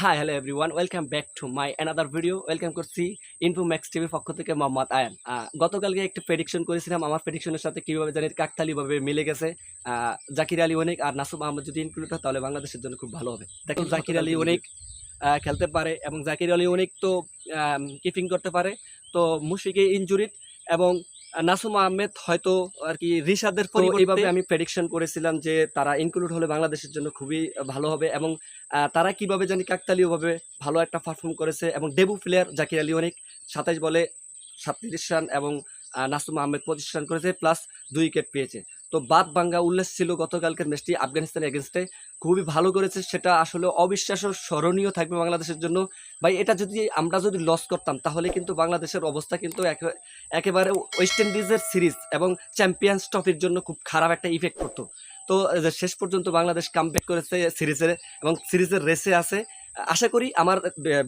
Hi hello everyone welcome back to my another video welcome করছি Info Max টিভির পক্ষ থেকে মোহাম্মদ আয়ান। গতকালকে একটা প্রেডিকশন করেছিলাম। আমার প্রেডিকশনের সাথে কীভাবে জানি কাকতালিভাবে মিলে গেছে। জাকির আলী অনেক আর নাসুম আহমদ যদি ইনক্লুড হয় তাহলে বাংলাদেশের জন্য খুব ভালো হবে। দেখো জাকির আলী অনেক খেলতে পারে এবং জাকির আলী অনেক তো কিপিং করতে পারে। তো মুশিকে ইনজুরিড এবং নাসুম আহমেদ হয়তো আর কি রিশাদের এইভাবে আমি প্রেডিকশন করেছিলাম যে তারা ইনক্লুড হলে বাংলাদেশের জন্য খুবই ভালো হবে এবং আহ, তারা কীভাবে জানি কাকতালীয়ভাবে ভালো একটা পারফর্ম করেছে এবং ডেবু প্লেয়ার জাকির আলী অনেক সাতাইশ বলে সাতত্রিশ রান এবং নাসুম আহমেদ পঁচিশ রান করেছে প্লাস দুই উইকেট পেয়েছে। তো বাদ ভাঙ্গা উল্লেস ছিল গতকালকের ম্যাচটি আফগানিস্তানের এগেনস্টে। খুবই ভালো করেছে, সেটা আসলে অবিশ্বাস্য স্মরণীয় থাকবে বাংলাদেশের জন্য। ভাই, এটা যদি আমরা যদি লস করতাম, তাহলে কিন্তু বাংলাদেশের অবস্থা কিন্তু একেবারে ওয়েস্ট ইন্ডিজের সিরিজ এবং চ্যাম্পিয়ন্স ট্রফির জন্য খুব খারাপ একটা ইফেক্ট করতো। তো শেষ পর্যন্ত বাংলাদেশ কামব্যাক করেছে সিরিজের এবং সিরিজের রেসে আছে। আশা করি আমার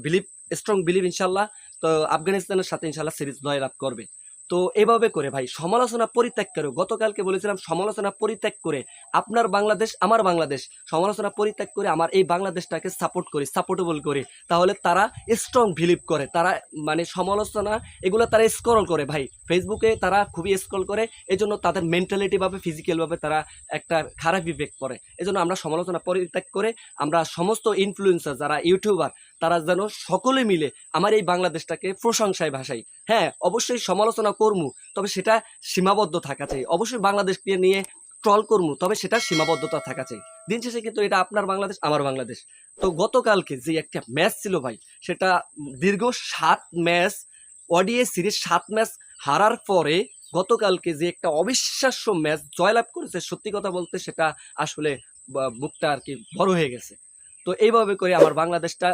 বিলিভ স্ট্রং বিলিভ ইনশাল্লাহ। তো আফগানিস্তানের সাথে ইনশাল্লাহ সিরিজ জয়লাভ করবে। তো এভাবে করে ভাই, সমালোচনা পরিত্যাগ করে। গতকালকে বলেছিলাম, সমালোচনা পরিত্যাগ করে আপনার বাংলাদেশ আমার বাংলাদেশ। সমালোচনা পরিত্যাগ করে আমার এই বাংলাদেশটাকে সাপোর্ট করি সাপোর্টেবল করি। তাহলে তারা স্ট্রং বিলিভ করে। তারা মানে সমালোচনা, এগুলো তারা স্ক্রল করে ভাই। ফেসবুকে তারা খুবই স্ক্রল করে। এজন্য তাদের মেন্টালিটি ভাবে ফিজিক্যাল ভাবে তারা একটা খারাপ ইফেক্ট পড়ে। এজন্য আমরা সমালোচনা পরিত্যাগ করে, আমরা সমস্ত ইনফ্লুয়েন্সার যারা ইউটিউবার তারা যেন সকলে মিলে আমার এই বাংলাদেশটাকে প্রশংসায় ভাষাই হ্যাঁ অবশ্যই সমালোচনা করমু, তবে সেটা সীমাবদ্ধ থাকা চাই। অবশ্যই বাংলাদেশকে নিয়ে ট্রল করমু, তবে সেটা সীমাবদ্ধতা থাকা চাই। দিন শেষে কিন্তু এটা আপনার বাংলাদেশ, আমার বাংলাদেশ। তো গতকালকে যে একটা ম্যাচ ছিল ভাই, সেটা দীর্ঘ সাত ম্যাচ ওডিএ সিরিজ সাত ম্যাচ হারার পরে গতকালকে যে একটা অবিশ্বাস্য ম্যাচ জয়লাভ করেছে, সত্যি কথা বলতে সেটা আসলে বুকটা আর কি বড় হয়ে গেছে। তো এইভাবে করে আমার বাংলাদেশটা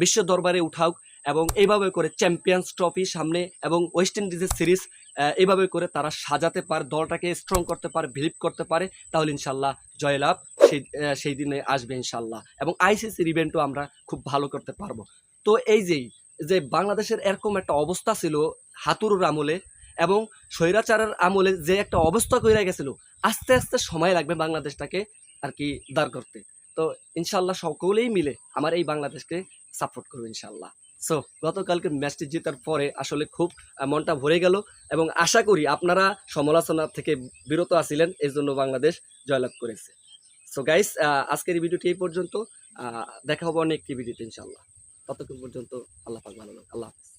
বিশ্ব দরবারে উঠাওক এবং এইভাবে করে চ্যাম্পিয়ন্স ট্রফি সামনে এবং ওয়েস্ট ইন্ডিজের সিরিজ এইভাবে করে তারা সাজাতে পারে, দলটাকে স্ট্রং করতে পারে বিলিভ করতে পারে, তাহলে ইনশাল্লাহ জয়লাভ সেই সেই দিনে আসবে ইনশাল্লাহ এবং আইসিসির ইভেন্টও আমরা খুব ভালো করতে পারব। তো এই যেই, যে বাংলাদেশের এরকম একটা অবস্থা ছিল হাতুরুর আমলে এবং স্বৈরাচারের আমলে যে একটা অবস্থা কইরা গেছিল, আস্তে আস্তে সময় লাগবে বাংলাদেশটাকে আর কি দাঁড় করতে। তো ইনশাল্লাহ সকলেই মিলে আমার এই বাংলাদেশকে সাপোর্ট করবে ইনশাল্লাহ। সো গতকালকে ম্যাচটি জেতার পরে আসলে খুব মনটা ভরে গেল এবং আশা করি আপনারা সমালোচনা থেকে বিরত আছিলেন এই জন্য বাংলাদেশ জয়লাভ করেছে। সো গাইস আজকের এই ভিডিওটি এই পর্যন্ত। দেখা হবে অনেক একটি ইনশাল্লাহ। ততক্ষণ পর্যন্ত আল্লাহ পাক ভালো লাগবে আল্লাহ হাফিজ।